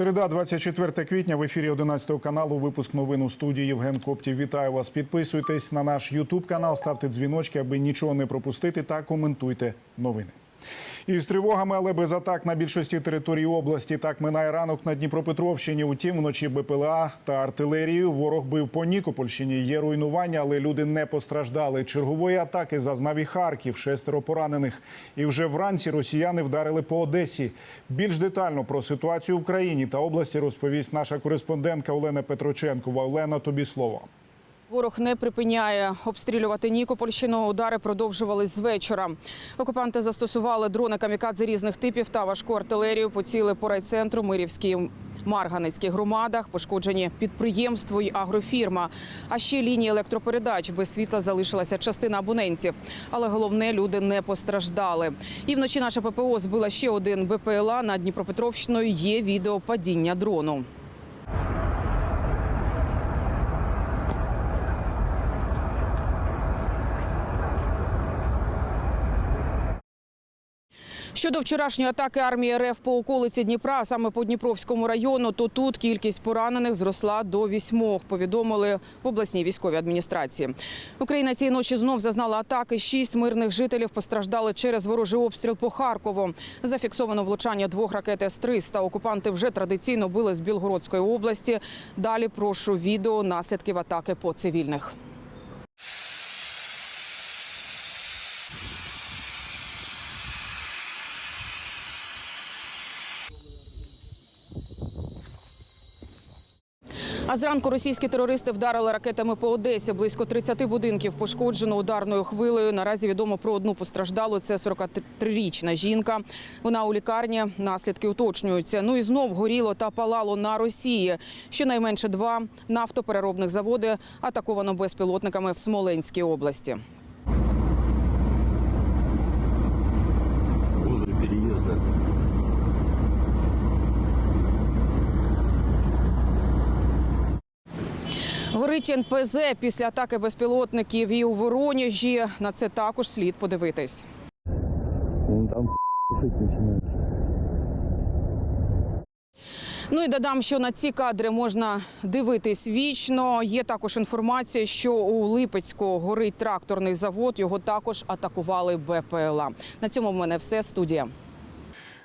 Середа, 24 квітня в ефірі 11 каналу. Випуск новин у студії Євген Коптів. Вітаю вас. Підписуйтесь на наш Ютуб канал, ставте дзвіночки, аби нічого не пропустити, та коментуйте новини. І з тривогами, але без атак на більшості території області. Так минає ранок на Дніпропетровщині. Утім, вночі БПЛА та артилерією ворог бив по Нікопольщині. Є руйнування, але люди не постраждали. Чергової атаки зазнав і Харків, шестеро поранених. І вже вранці росіяни вдарили по Одесі. Більш детально про ситуацію в країні та області розповість наша кореспондентка Олена Петроченкова. Олена, тобі слово. Ворог не припиняє обстрілювати Нікопольщину. Удари продовжувались з вечора. Окупанти застосували дрони камікадзе різних типів та важку артилерію. Поціли по райцентру Мирівській. Марганецькій громадах пошкоджені підприємство й агрофірма. А ще лінії електропередач без світла залишилася частина абонентів. Але головне люди не постраждали. І вночі наша ППО збила ще один БПЛА над Дніпропетровщиною. Є відео падіння дрону. Щодо вчорашньої атаки армії РФ по околиці Дніпра, саме по Дніпровському району, то тут кількість поранених зросла до вісьмох, повідомили в обласній військовій адміністрації. Україна цієї ночі знов зазнала атаки. Шість мирних жителів постраждали через ворожий обстріл по Харкову. Зафіксовано влучання двох ракет С-300. Окупанти вже традиційно били з Білгородської області. Далі прошу відео наслідків атаки по цивільних. А зранку російські терористи вдарили ракетами по Одесі. Близько 30 будинків пошкоджено ударною хвилею. Наразі відомо про одну постраждалу. Це 43-річна жінка. Вона у лікарні. Наслідки уточнюються. Ну і знов горіло та палало на Росії. Щонайменше два нафтопереробних заводи атаковано безпілотниками в Смоленській області. Горить НПЗ після атаки безпілотників і у Воронежі. На це також слід подивитись. Там. Ну і додам, що на ці кадри можна дивитись вічно. Є також інформація, що у Липецьку горить тракторний завод. Його також атакували БПЛА. На цьому в мене все студія.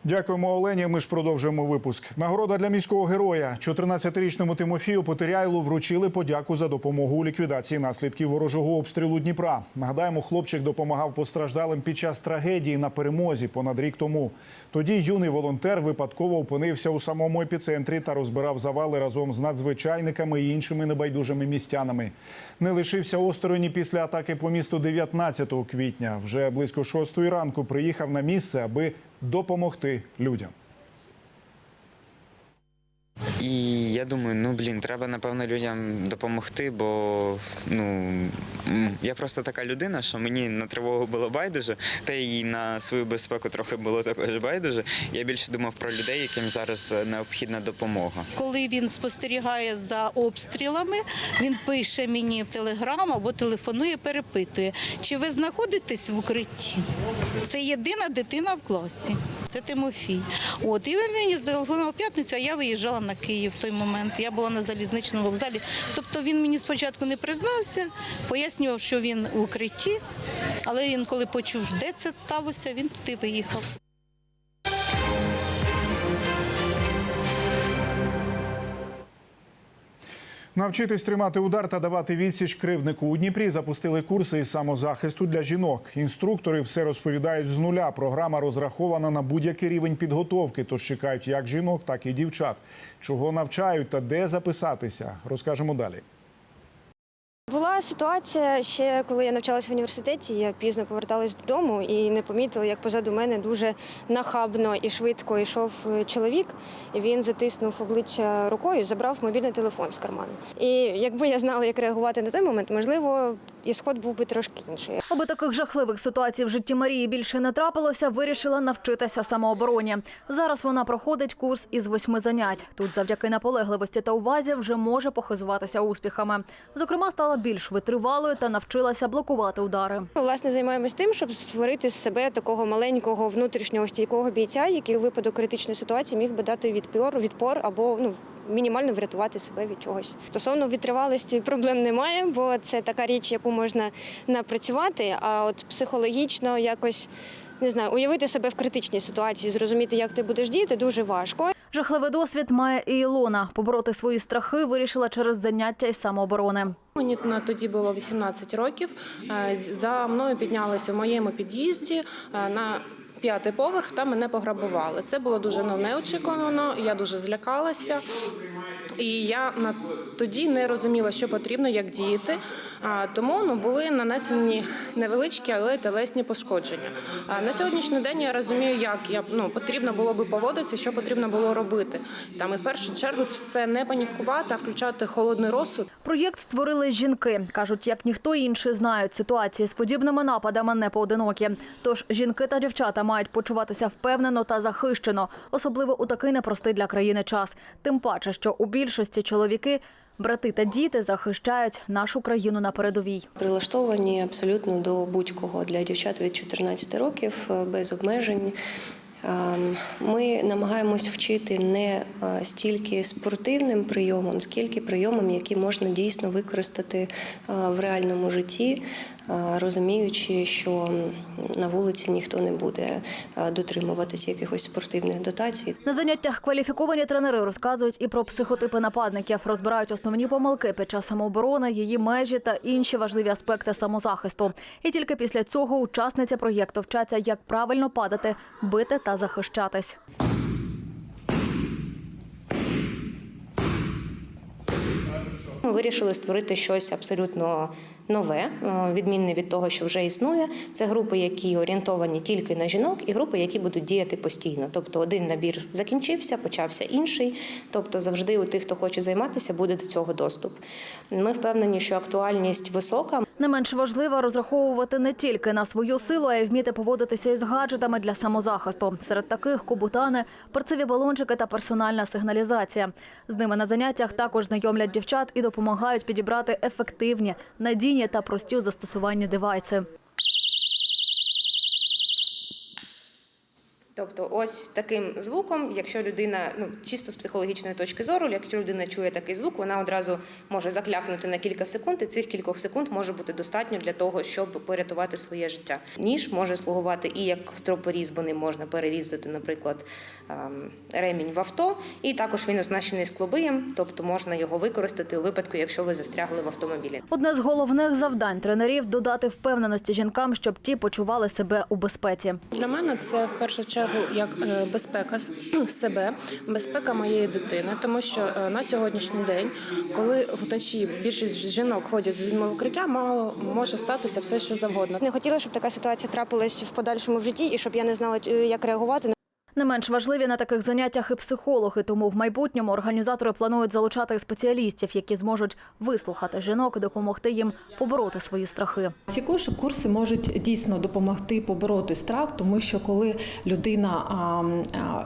Дякуємо, Олені. Ми ж продовжуємо випуск. Нагорода для міського героя. 14-річному Тимофію Потеряйлу вручили подяку за допомогу у ліквідації наслідків ворожого обстрілу Дніпра. Нагадаємо, хлопчик допомагав постраждалим під час трагедії на перемозі понад рік тому. Тоді юний волонтер випадково опинився у самому епіцентрі та розбирав завали разом з надзвичайниками і іншими небайдужими містянами. Не лишився осторонь після атаки по місту 19 квітня. Вже близько 6 ранку приїхав на місце, аби допомогти людям. І я думаю, ну блін, треба напевно людям допомогти, бо ну я просто така людина, що мені на тривогу було байдуже, та й на свою безпеку трохи було також байдуже. Я більше думав про людей, яким зараз необхідна допомога. Коли він спостерігає за обстрілами, він пише мені в телеграм або телефонує, перепитує, чи ви знаходитесь в укритті. Це єдина дитина в класі. Це Тимофій. От і він мені зателефонував п'ятницю, а я виїжджала на Київ в той момент. Я була на залізничному вокзалі. Тобто він мені спочатку не признався, пояснював, що він в укритті, але він, коли почув, де це сталося, він туди виїхав. Навчитись тримати удар та давати відсіч кривднику у Дніпрі запустили курси із самозахисту для жінок. Інструктори все розповідають з нуля. Програма розрахована на будь-який рівень підготовки. Тож чекають як жінок, так і дівчат. Чого навчають та де записатися, розкажемо далі. Була ситуація ще коли я навчалася в університеті. Я пізно поверталась додому і не помітила, як позаду мене дуже нахабно і швидко йшов е, чоловік. Він затиснув обличчя рукою, забрав мобільний телефон з карману. І якби я знала, як реагувати на той момент, можливо, ісход був би трошки інший. Аби таких жахливих ситуацій в житті Марії більше не трапилося, вирішила навчитися самообороні. Зараз вона проходить курс із восьми занять. Тут, завдяки наполегливості та увазі, вже може похизуватися успіхами. Зокрема, стала більш витривалою та навчилася блокувати удари. Ми, Власне, займаємось тим, щоб створити з себе такого маленького внутрішнього стійкого бійця, який у випадок критичної ситуації міг би дати відпір, відпор або ну мінімально врятувати себе від чогось. Стосовно витривалості проблем немає, бо це така річ, яку можна напрацювати. А от психологічно якось не знаю, уявити себе в критичній ситуації, зрозуміти, як ти будеш діяти, дуже важко. Жахливий досвід має і Ілона. Побороти свої страхи вирішила через заняття із самооборони. Мені на тоді було 18 років. Е, За мною піднялися в моєму під'їзді е, на п'ятий поверх та мене пограбували. Це було дуже ну, неочікувано. Я дуже злякалася. І я на тоді не розуміла, що потрібно, як діяти. А, тому ну були нанесені невеличкі, але телесні пошкодження. А на сьогоднішній день я розумію, як я ну потрібно було би поводитися, що потрібно було робити. Там і в першу чергу це не панікувати, а включати холодний розсуд. Проєкт створили жінки. Кажуть, як ніхто інший знають, ситуації з подібними нападами не поодинокі. Тож жінки та дівчата мають почуватися впевнено та захищено, особливо у такий непростий для країни час. Тим паче, що у більшості чоловіки, брати та діти захищають нашу країну на передовій. прилаштовані абсолютно до будь-кого для дівчат від 14 років е, без обмежень. Ем, Ми намагаємось вчити не е, стільки спортивним прийомом, скільки прийомом, які можна дійсно використати е, в реальному житті, розуміючи, що на вулиці ніхто не буде е, дотримуватися якихось спортивних дотацій. На заняттях кваліфіковані тренери розказують і про психотипи нападників, розбирають основні помилки під час самооборони, її межі та інші важливі аспекти самозахисту. І тільки після цього учасниці проєкту вчаться, як правильно падати, бити та захищатись. Ми вирішили створити щось абсолютно нове, е, відмінне від того, що вже існує. Це групи, які орієнтовані тільки на жінок, і групи, які будуть діяти постійно. Тобто один набір закінчився, почався інший. Тобто, завжди у тих, хто хоче займатися, буде до цього доступ. Ми впевнені, що актуальність висока. Не менш важливо розраховувати не тільки на свою силу, а й вміти поводитися із гаджетами для самозахисту. Серед таких кубутани, перцеві балончики та персональна сигналізація. З ними на заняттях також знайомлять дівчат і допомагають підібрати ефективні, надійні та прості у застосуванні девайси. Тобто, ось таким звуком, якщо людина, ну чисто з психологічної точки зору, якщо людина чує такий звук, вона одразу може заклякнути на кілька секунд, і цих кількох секунд може бути достатньо для того, щоб порятувати своє життя. Ніж може слугувати і як стропоріз, бо ним можна перерізати, наприклад, ем, ремінь в авто, і також він оснащений склобиєм, тобто можна його використати у випадку, якщо ви застрягли в автомобілі. Одне з головних завдань тренерів додати впевненості жінкам, щоб ті почували себе у безпеці. Для мене це в першу чергу як е, безпека себе, безпека моєї дитини, тому що е, на сьогоднішній день, коли вночі більшість жінок ходять з дітьми укриття, мало може статися все, що завгодно. Не хотіла, щоб така ситуація трапилась в подальшому в житті, і щоб я не знала, е, як реагувати. Не менш важливі на таких заняттях і психологи, тому в майбутньому організатори планують залучати спеціалістів, які зможуть вислухати жінок і допомогти їм побороти свої страхи. Ці курси- можуть дійсно допомогти побороти страх, тому що коли людина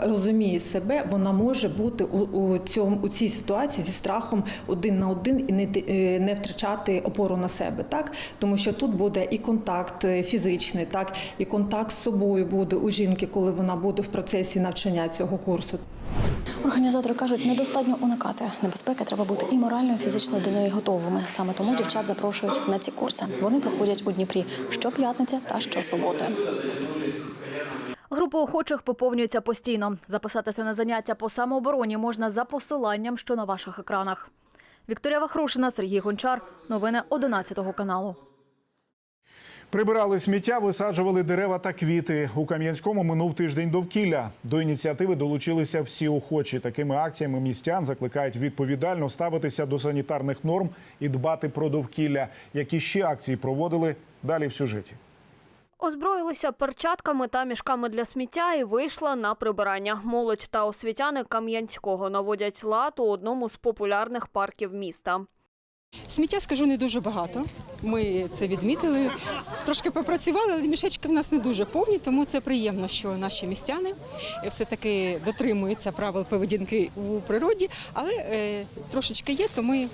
розуміє себе, вона може бути у, у цьому у цій ситуації зі страхом один на один і не е, не втрачати опору на себе, так тому що тут буде і контакт е, фізичний, так і контакт з собою буде у жінки, коли вона буде в процесі навчання цього курсу. Організатори кажуть, недостатньо уникати небезпеки. Треба бути і морально, і фізично до неї готовими. Саме тому дівчат запрошують на ці курси. Вони проходять у Дніпрі щоп'ятниця та щосуботи. Групи охочих поповнюються постійно. Записатися на заняття по самообороні можна за посиланням, що на ваших екранах. Вікторія Вахрушина, Сергій Гончар. Новини 11 каналу. Прибирали сміття, висаджували дерева та квіти. У Кам'янському минув тиждень довкілля. До ініціативи долучилися всі охочі. Такими акціями містян закликають відповідально ставитися до санітарних норм і дбати про довкілля. Які ще акції проводили далі в сюжеті. Озброїлися перчатками та мішками для сміття і вийшла на прибирання. Молодь та освітяни Кам'янського наводять лад у одному з популярних парків міста. Сміття скажу не дуже багато. Ми це відмітили. Трошки попрацювали, але мішечки в нас не дуже повні, тому це приємно, що наші містяни все-таки дотримуються правил поведінки у природі, але е, трошечки є, то ми.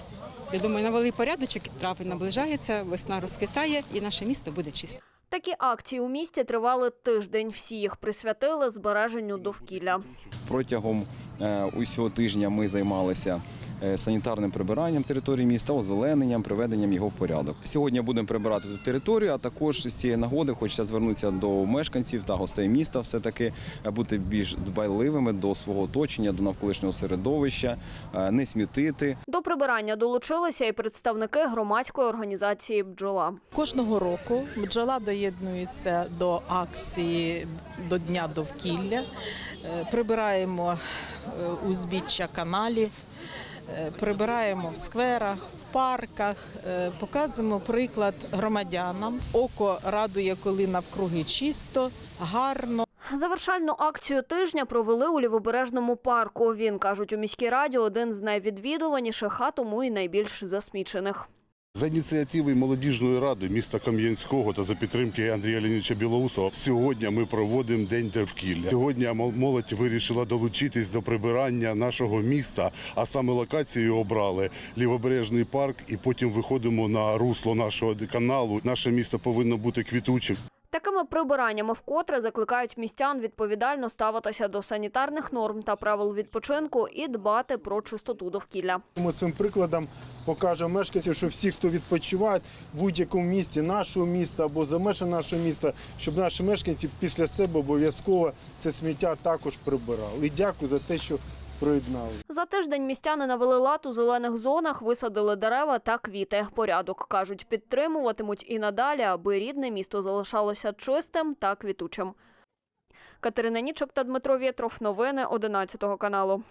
Я думаю, навели порядочок, трави наближаються, весна розквітає і наше місто буде чисте. Такі акції у місті тривали тиждень. Всі їх присвятили збереженню довкілля. Протягом е, усього тижня ми займалися е, санітарним прибиранням території міста, озелененням, приведенням його в порядок. Сьогодні будемо прибирати ту територію, а також з цієї нагоди хочеться звернутися до мешканців та гостей міста, все таки бути більш дбайливими до свого оточення, до навколишнього середовища, е, не смітити. До прибирання долучилися і представники громадської організації Бджола. Кожного року бджола доєднується до акції до Дня довкілля. Е, Прибираємо е, узбіччя каналів, е, прибираємо в скверах, в парках, е, показуємо приклад громадянам. Око радує, коли навкруги чисто, гарно. Завершальну акцію тижня провели у лівобережному парку. Він кажуть у міській раді один з найвідвідуваніших, а тому і найбільш засмічених. За ініціативи молодіжної ради міста Кам'янського та за підтримки Андрія Лініча Білоусова сьогодні ми проводимо день довкілля. Сьогодні мол- молодь вирішила долучитись до прибирання нашого міста, а саме локацію обрали лівобережний парк, і потім виходимо на русло нашого каналу. Наше місто повинно бути квітучим. Такими прибираннями вкотре закликають містян відповідально ставитися до санітарних норм та правил відпочинку і дбати про чистоту довкілля. Ми своїм прикладом покажемо мешканцям, що всі, хто відпочивають в будь-якому місті нашого міста або за межами нашого міста, щоб наші мешканці після себе обов'язково це сміття також прибирали. І дякую за те, що приєднали. За тиждень містяни навели лад у зелених зонах, висадили дерева та квіти. Порядок, кажуть, підтримуватимуть і надалі, аби рідне місто залишалося чистим та квітучим. Катерина Нічок та Дмитро Вєтров. Новини 11 каналу.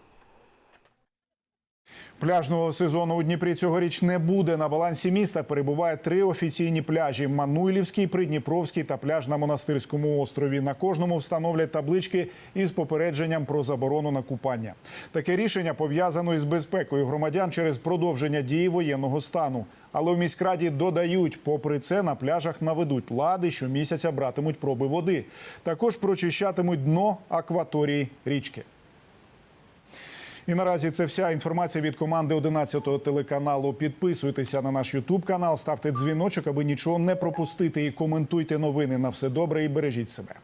Пляжного сезону у Дніпрі цьогоріч не буде. На балансі міста перебуває три офіційні пляжі: Мануйлівський, Придніпровський та пляж на монастирському острові. На кожному встановлять таблички із попередженням про заборону на купання. Таке рішення пов'язано із безпекою громадян через продовження дії воєнного стану. Але в міськраді додають, попри це на пляжах наведуть лади, щомісяця братимуть проби води. Також прочищатимуть дно акваторії річки. І наразі це вся інформація від команди 11-го телеканалу. Підписуйтеся на наш Ютуб канал, ставте дзвіночок, аби нічого не пропустити. І коментуйте новини. На все добре і бережіть себе.